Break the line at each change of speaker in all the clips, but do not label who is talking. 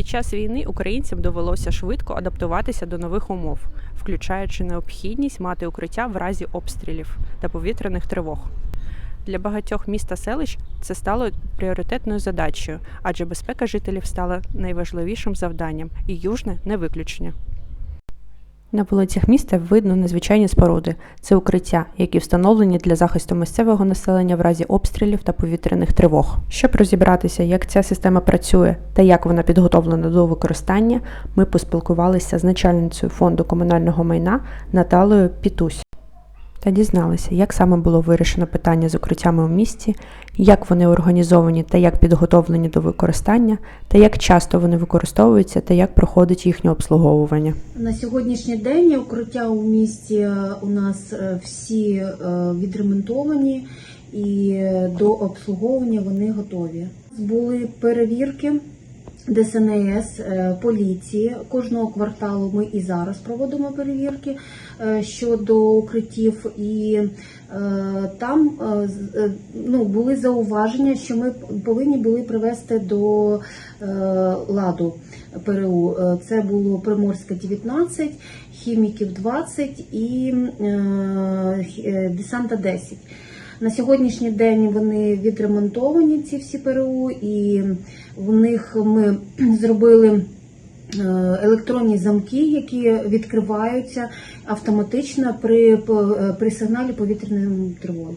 Під час війни українцям довелося швидко адаптуватися до нових умов, включаючи необхідність мати укриття в разі обстрілів та повітряних тривог. Для багатьох міст та селищ це стало пріоритетною задачею, адже безпека жителів стала найважливішим завданням, і южне не виключення. На вулицях міста видно незвичайні споруди. Це укриття, які встановлені для захисту місцевого населення в разі обстрілів та повітряних тривог. Щоб розібратися, як ця система працює та як вона підготовлена до використання, ми поспілкувалися з начальницею фонду комунального майна Наталою Пітусь та дізналися, як саме було вирішено питання з укриттями у місті, як вони організовані та як підготовлені до використання, та як часто вони використовуються та як проходить їхнє обслуговування.
На сьогоднішній день укриття у місті е, у нас е, всі е, відремонтовані і до обслуговування вони готові. Були перевірки ДСНС, е, поліції кожного кварталу. Ми і зараз проводимо перевірки е, щодо укриттів, і е, там ну, були зауваження, що ми повинні були привести до ладу ПРУ. Це було Приморська 19, хіміків 20 і Десанта 10. На сьогоднішній день вони відремонтовані, ці всі ПРУ, і в них ми зробили е, електронні замки, які відкриваються автоматично при, е, при сигналі повітряної тривоги.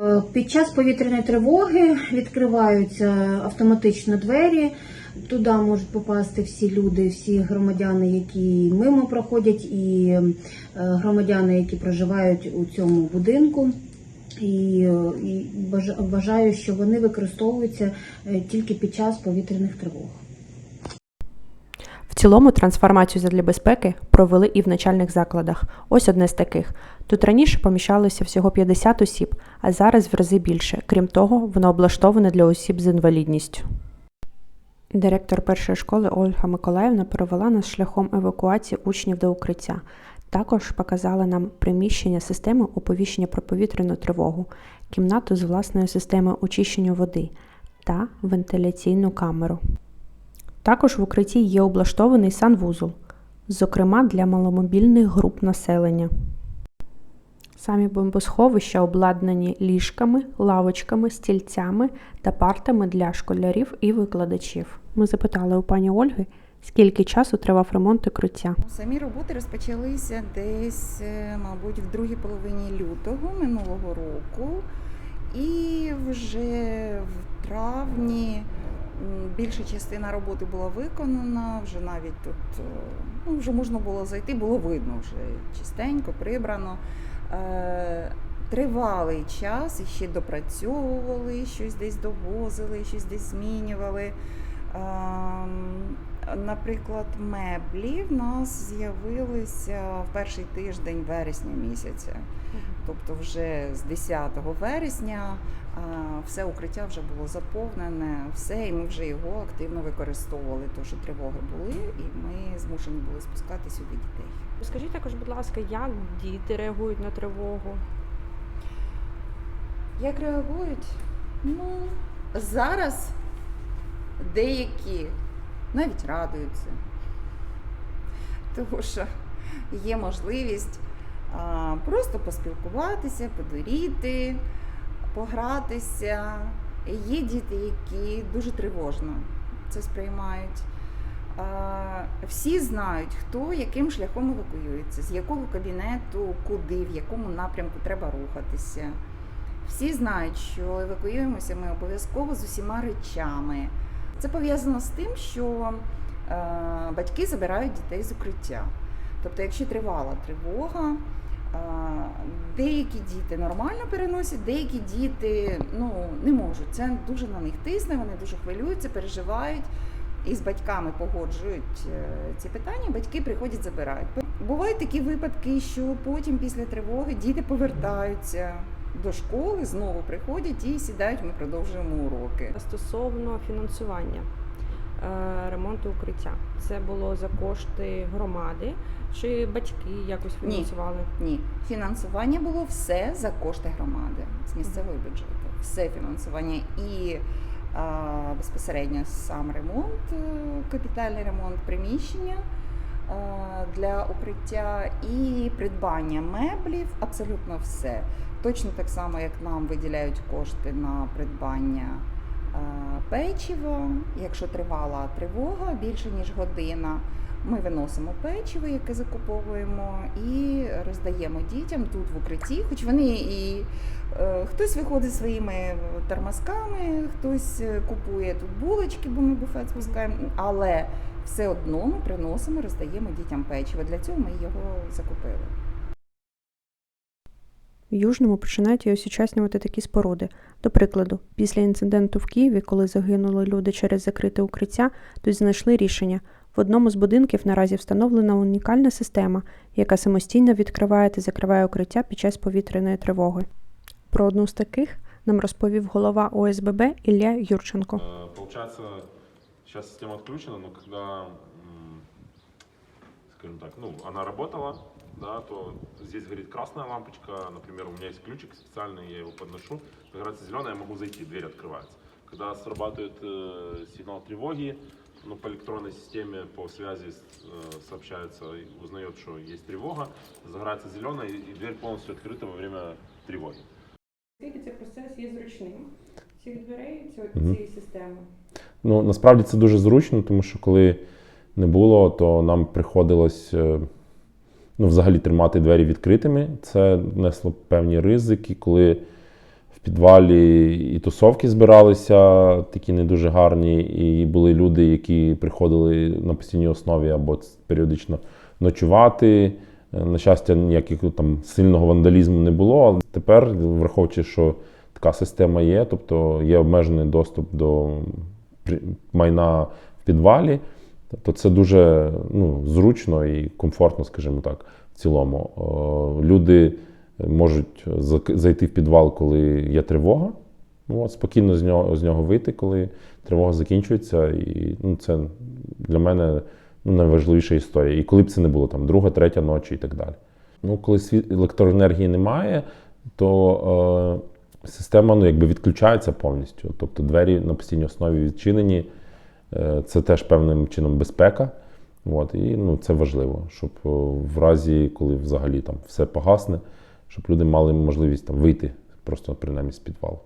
Е, Під час повітряної тривоги відкриваються автоматично двері. Туди можуть попасти всі люди, всі громадяни, які мимо проходять, і громадяни, які проживають у цьому будинку. І, е, і вважаю, що вони використовуються е, тільки під час повітряних тривог.
В цілому трансформацію задля безпеки провели і в начальних закладах. Ось одне з таких. Тут раніше поміщалося всього 50 осіб, а зараз в рази більше. Крім того, воно облаштоване для осіб з інвалідністю. Директор першої школи Ольга Миколаївна провела нас шляхом евакуації учнів до укриття. Також показала нам приміщення системи оповіщення про повітряну тривогу, кімнату з власною системою очищення води та вентиляційну камеру. Також в укритті є облаштований санвузол, зокрема для маломобільних груп населення. Самі бомбосховища обладнані ліжками, лавочками, стільцями та партами для школярів і викладачів. Ми запитали у пані Ольги, скільки часу тривав ремонт укриття.
Самі роботи розпочалися десь, е, мабуть, в другій половині лютого минулого року, і вже в травні більша частина роботи була виконана. Вже навіть тут е, ну, вже можна було зайти, було видно вже чистенько, прибрано. Е, Тривалий час і ще допрацьовували, щось десь довозили, щось десь змінювали. Наприклад, меблі в нас з'явилися в перший тиждень вересня місяця. Тобто, вже з 10 вересня все укриття вже було заповнене, все, і ми вже його активно використовували. Тому що тривоги були, і ми змушені були спускати сюди дітей.
Скажіть також, будь ласка, як діти реагують на тривогу?
Як реагують? Ну, зараз деякі навіть радуються. Тому що є можливість а, просто поспілкуватися, подуріти, погратися. Є діти, які дуже тривожно це сприймають. Всі знають, хто яким шляхом евакуюється, з якого кабінету, куди, в якому напрямку треба рухатися. Всі знають, що евакуюємося ми обов'язково з усіма речами. Це пов'язано з тим, що е, батьки забирають дітей з укриття. Тобто, якщо тривала тривога, е, деякі діти нормально переносять, деякі діти ну, не можуть. Це дуже на них тисне, вони дуже хвилюються, переживають і з батьками погоджують е, ці питання. Батьки приходять, забирають. Бувають такі випадки, що потім після тривоги діти повертаються до школи, знову приходять і сідають. Ми продовжуємо уроки.
Стосовно фінансування е, ремонту укриття, це було за кошти громади чи батьки якось фінансували?
Ні, фінансування було все за кошти громади з місцевого бюджету. Все фінансування і а, безпосередньо сам ремонт, е, капітальний ремонт приміщення для укриття і придбання меблів, абсолютно все. Точно так само, як нам виділяють кошти на придбання е, печива. Якщо тривала тривога більше ніж година, ми виносимо печиво, яке закуповуємо, і роздаємо дітям тут в укритті. Хоч вони і е, хтось виходить своїми термосками, хтось е, купує тут булочки, бо ми буфет спускаємо, але все одно ми приносимо, роздаємо дітям печиво. Для цього ми його закупили.
В Южному починають і осучаснювати такі споруди. До прикладу, після інциденту в Києві, коли загинули люди через закрите укриття, тут знайшли рішення. В одному з будинків наразі встановлена унікальна система, яка самостійно відкриває та закриває укриття під час повітряної тривоги. Про одну з таких нам розповів голова ОСББ Ілля Юрченко.
Э, Получается, сейчас система отключена, но когда, м, скажем так, ну, она работала, да, то здесь горит красная лампочка, например, у меня есть ключик специальный, я его подношу, загорается зеленая, я могу зайти, дверь открывается. Когда срабатывает э, сигнал тревоги, ну, по электронной системе, по связи э, сообщается, и узнает, что есть тревога, загорается зеленая, и и дверь полностью открыта во время тревоги.
Скільки цей процес є зручним? Цих дверей
Мгм.
цієї системи?
Ну, насправді це дуже зручно, тому що коли не було, то нам приходилось е, ну, взагалі тримати двері відкритими. Це несло певні ризики, коли в підвалі і тусовки збиралися, такі не дуже гарні, і були люди, які приходили на постійній основі або періодично ночувати. Е, На щастя, ніяких там сильного вандалізму не було. Але тепер, враховуючи, що така система є, тобто є обмежений доступ до майна в підвалі, то це дуже ну, зручно і комфортно, скажімо так, в цілому. Люди можуть зайти в підвал, коли є тривога. Ну, От, спокійно з нього, з нього вийти, коли тривога закінчується. І ну, це для мене ну, найважливіша історія. І коли б це не було там друга, третя ночі і так далі. Ну, коли електроенергії немає, то е, система ну, якби відключається повністю. Тобто двері на постійній основі відчинені. Е, Це теж певним чином безпека. От, і ну, це важливо, щоб в разі, коли взагалі там все погасне, щоб люди мали можливість там вийти просто принаймні з підвалу.